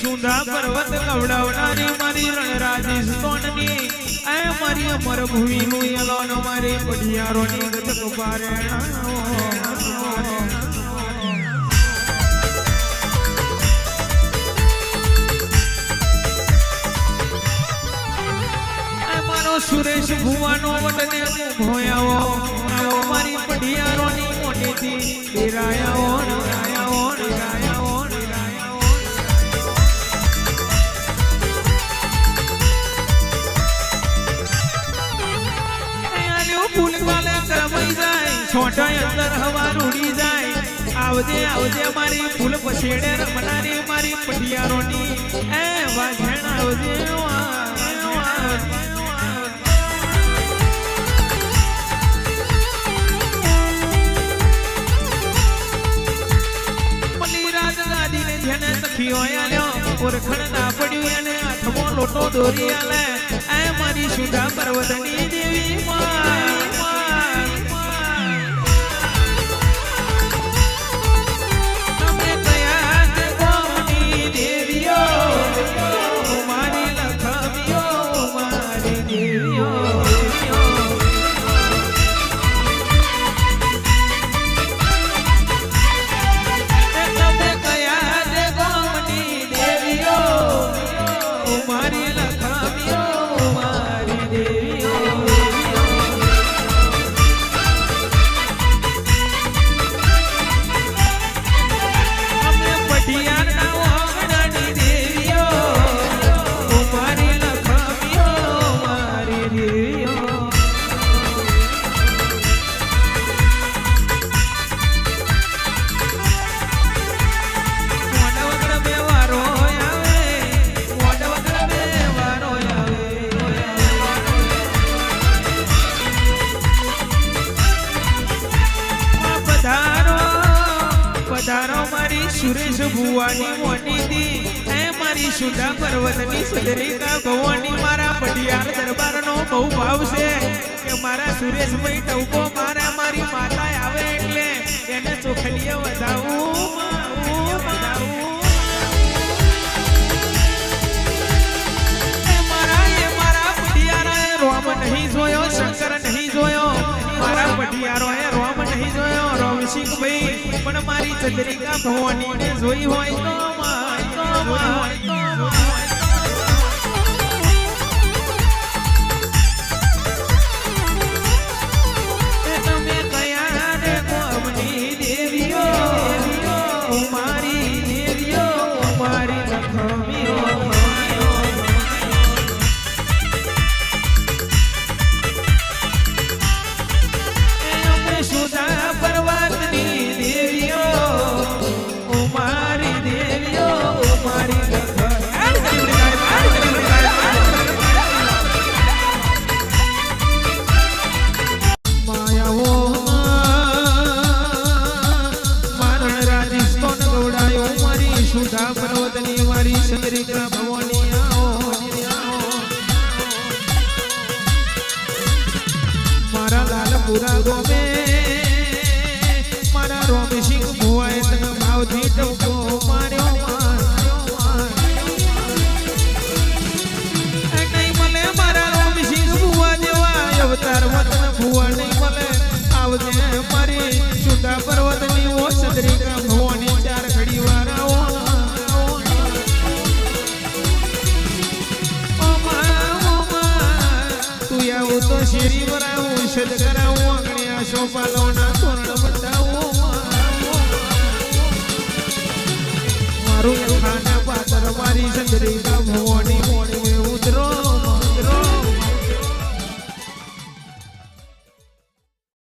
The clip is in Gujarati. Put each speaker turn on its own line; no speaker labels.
સુધા પર્વત કવડાવનારી મારી રણરાજી સ્તોનની. એ મારી અમર ભૂમિનું યલોન મારી પઢિયારોની ગજક પારેણા સુરેશ ભુવાનો વટને ભોયાઓ મારી પઢિયારોની મોટેથી ફેરાયાઓ રાયાઓ રાયાઓ ડેરાયાઓ આલ્યો ફૂલ જાય. છોટા અંદર હવા રૂડી જાય. આવજે આવજે મારી ફૂલ પછેડે રમનારી મારી પટિયારોની સખીઓ આલ્યો ઓરખણ ના પડ્યું એને. હાથમો લોટો દોરી આલે. એ મારી સુધા પર્વતની પધારો મારી સુરેશ ભુવાની મોટી દી એ મારી સુધા પર્વતની સુધરિકા ભવાની, મારા પટિયાર દરબારનો બહુ ભાવ છે કે મારા સુરેશભાઈ ટવકો મારા મારી માતા આવે એટલે એને ચોખલીએ વધાવું એ નહીં જોયો, શંકર નહીં જોયો, મારા પટિયારોએ રોમ નહીં જોયો રોમસિંહ ભાઈ પણ મારી ચંદ્રિકા ભવાની જોઈ હોય તો માય તો માય. સુધા પર્વતની મારી ચંદ્રિકા ભવાની આવો મારા લાલ લાલપુરા ગોમે તો શેરી વરાવું સદ કરાવું આંગણિયા સોપાલોના તોરણ બતાવું મારું ખાના પાત્ર મારી સંદરી ભવાની મોડી ઉતરો.